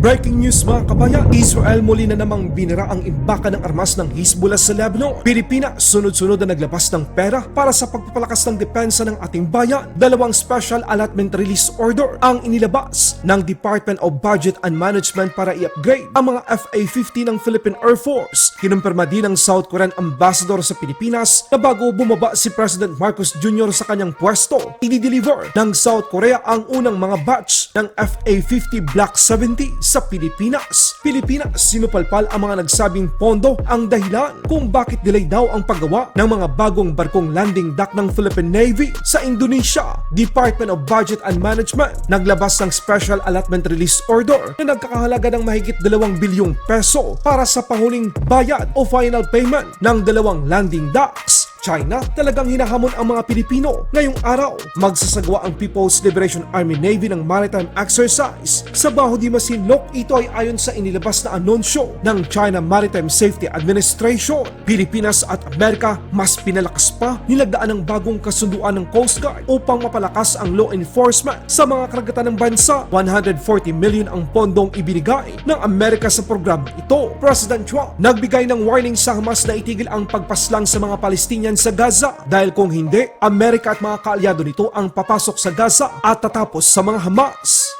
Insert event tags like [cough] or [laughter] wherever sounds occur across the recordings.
Breaking news mga kabayan, Israel muli na namang binira ang imbaka ng armas ng Hezbollah sa Lebanon. Pilipinas sunod-sunod na naglabas ng pera para sa pagpapalakas ng depensa ng ating bayan. Dalawang special allotment release order ang inilabas ng Department of Budget and Management para i-upgrade ang mga FA-50 ng Philippine Air Force. Kinumpirma din ng South Korean Ambassador sa Pilipinas na bago bumaba si President Marcos Jr. sa kanyang pwesto, i-deliver ng South Korea ang unang mga batch ng FA-50 Block 70 sa Pilipinas. Pilipinas sinupalpal ang mga nagsabing pondo ang dahilan kung bakit delay daw ang paggawa ng mga bagong barkong landing dock ng Philippine Navy sa Indonesia. Department of Budget and Management naglabas ng Special Allotment Release Order na nagkakahalaga ng mahigit 2 bilyong peso para sa panguling bayad o final payment ng dalawang landing docks. China, talagang hinahamon ang mga Pilipino. Ngayong araw, magsasagawa ang People's Liberation Army Navy ng maritime exercise sa Baho di Masinloc. Ito ay ayon sa inilabas na anunsyo ng China Maritime Safety Administration. Pilipinas at Amerika mas pinalakas pa nilagdaan ng bagong kasunduan ng Coast Guard upang mapalakas ang law enforcement sa mga karagatan ng bansa. 140 million ang pondong ibinigay ng Amerika sa programa ito. President Trump nagbigay ng warning sa Hamas na itigil ang pagpaslang sa mga Palestinian sa Gaza dahil kung hindi, Amerika at mga kaalyado nito ang papasok sa Gaza at tatapos sa mga Hamas.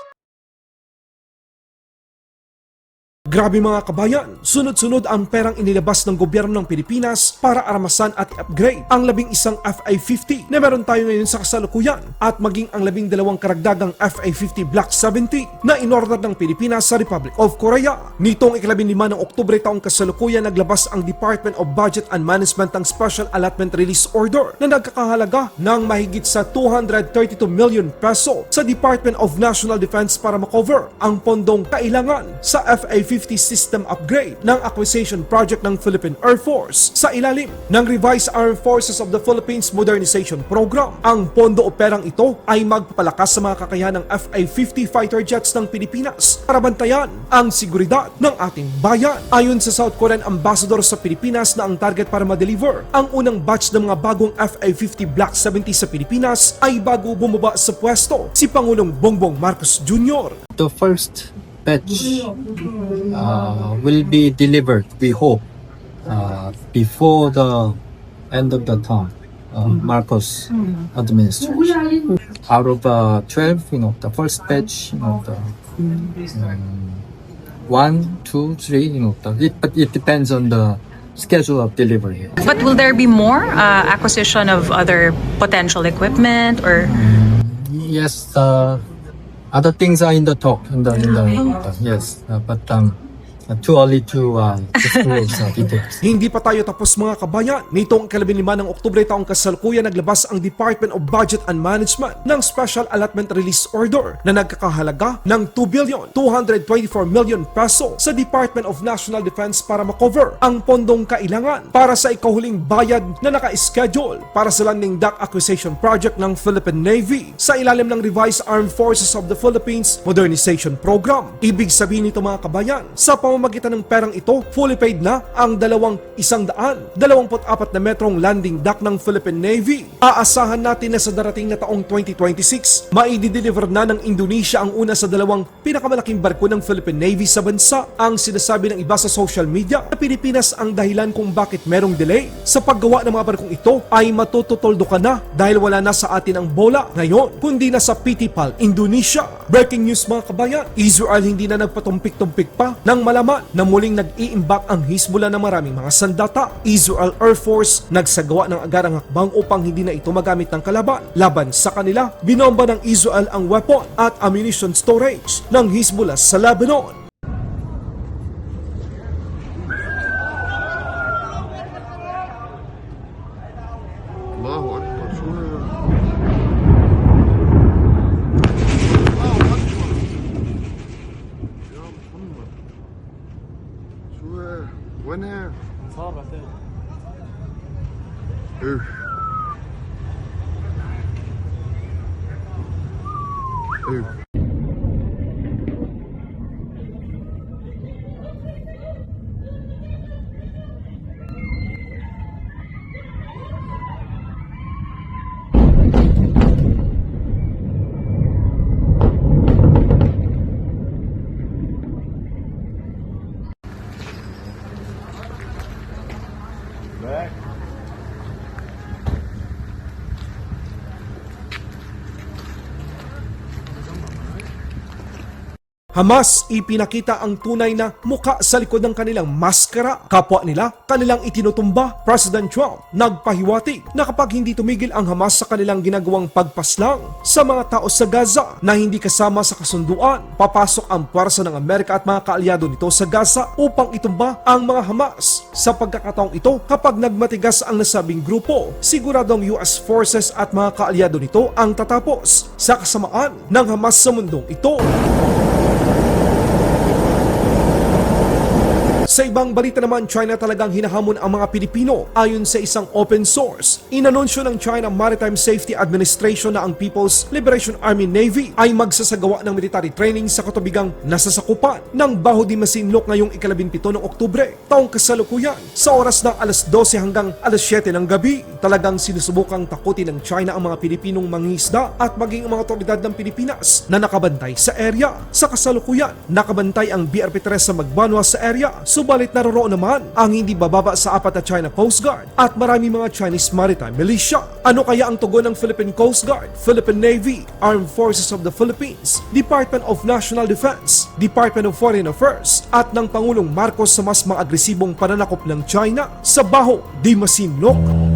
Grabe mga kabayan, sunod-sunod ang perang inilabas ng gobyerno ng Pilipinas para armasan at upgrade ang labing isang FA-50 na meron tayo ngayon sa kasalukuyan at maging ang labing dalawang karagdagang FA-50 Block 70 na inorder ng Pilipinas sa Republic of Korea. Nitong ikalabing lima ng Oktubre taong kasalukuyan naglabas ang Department of Budget and Management ng Special Allotment Release Order na nagkakahalaga ng mahigit sa 232 million peso sa Department of National Defense para makover ang pondong kailangan sa FA-50 system upgrade ng acquisition project ng Philippine Air Force sa ilalim ng Revised Armed Forces of the Philippines Modernization Program. Ang pondo o perang ito ay magpapalakas sa mga kakayahan ng FA-50 fighter jets ng Pilipinas para bantayan ang seguridad ng ating bayan. Ayon sa South Korean Ambassador sa Pilipinas na ang target para ma-deliver ang unang batch ng mga bagong FA-50 Block 70 sa Pilipinas ay bago bumaba sa pwesto si Pangulong Bongbong Marcos Jr. the first batch uh, will be delivered, we hope, uh, before the end of the term, uh, Marcos administration. Out of uh, 12, you know, the first batch, you know, the um, one, two, three, you know, the, it, but it depends on the schedule of delivery. But will there be more uh, acquisition of other potential equipment or Yes, uh, other things are in the talk, in the, in the, yes, uh, but um, too early to uh, disclose uh. [laughs] Hindi pa tayo tapos mga kabayan. Nitong ikalabing lima ng Oktubre taong kasalukuyan naglabas ang Department of Budget and Management ng Special Allotment Release Order na nagkakahalaga ng 2 billion 224 million peso sa Department of National Defense para makover ang pondong kailangan para sa ikahuling bayad na naka-schedule para sa landing dock acquisition project ng Philippine Navy sa ilalim ng Revised Armed Forces of the Philippines Modernization Program. Ibig sabihin nito mga kabayan, sa pamamagitan ng perang ito, fully paid na ang dalawang isang daan, 24 na metrong landing dock ng Philippine Navy. Aasahan natin na sa darating na taong 2026, maidi-deliver na ng Indonesia ang una sa dalawang pinakamalaking barko ng Philippine Navy sa bansa. Ang sinasabi ng iba sa social media na Pilipinas ang dahilan kung bakit merong delay sa paggawa ng mga barkong ito ay matututoldo ka na dahil wala na sa atin ang bola ngayon, kundi na sa PTPAL Indonesia. Breaking news mga kabayan, Israel hindi na nagpatumpik-tumpik pa nang malaman na muling nag-iimbak ang Hezbollah ng maraming mga sandata. Israel Air Force nagsagawa ng agarang hakbang upang hindi na ito magamit ng kalaban. Laban sa kanila, binomba ng Israel ang weapon at ammunition storage ng Hezbollah sa Lebanon. Ooh. Hamas ipinakita ang tunay na muka sa likod ng kanilang maskara. Kapwa nila kanilang itinutumba. President Trump nagpahiwatig na kapag hindi tumigil ang Hamas sa kanilang ginagawang pagpaslang sa mga tao sa Gaza na hindi kasama sa kasunduan, papasok ang pwersa ng Amerika at mga kaalyado nito sa Gaza upang itumba ang mga Hamas. Sa pagkakataong ito, kapag nagmatigas ang nasabing grupo, siguradong US forces at mga kaalyado nito ang tatapos sa kasamaan ng Hamas sa mundong ito. Sa ibang balita naman, China talagang hinahamon ang mga Pilipino ayon sa isang open source. Inanunsyo ng China Maritime Safety Administration na ang People's Liberation Army Navy ay magsasagawa ng military training sa katubigang nasasakupan ng Baho di Masinloc ngayong ikalabimpito ng Oktubre, taong kasalukuyan sa oras ng alas 12 hanggang alas 7 ng gabi. Talagang sinusubukang takutin ng China ang mga Pilipinong mangisda at maging ang mga otoridad ng Pilipinas na nakabantay sa area. Sa kasalukuyan, nakabantay ang BRP Teresa Magbanwa sa area Subalit naroroon naman ang hindi bababa sa apat na China Coast Guard at marami mga Chinese Maritime Militia. Ano kaya ang tugon ng Philippine Coast Guard, Philippine Navy, Armed Forces of the Philippines, Department of National Defense, Department of Foreign Affairs at ng Pangulong Marcos sa mas mga agresibong pananakop ng China sa Baho di Masinloc?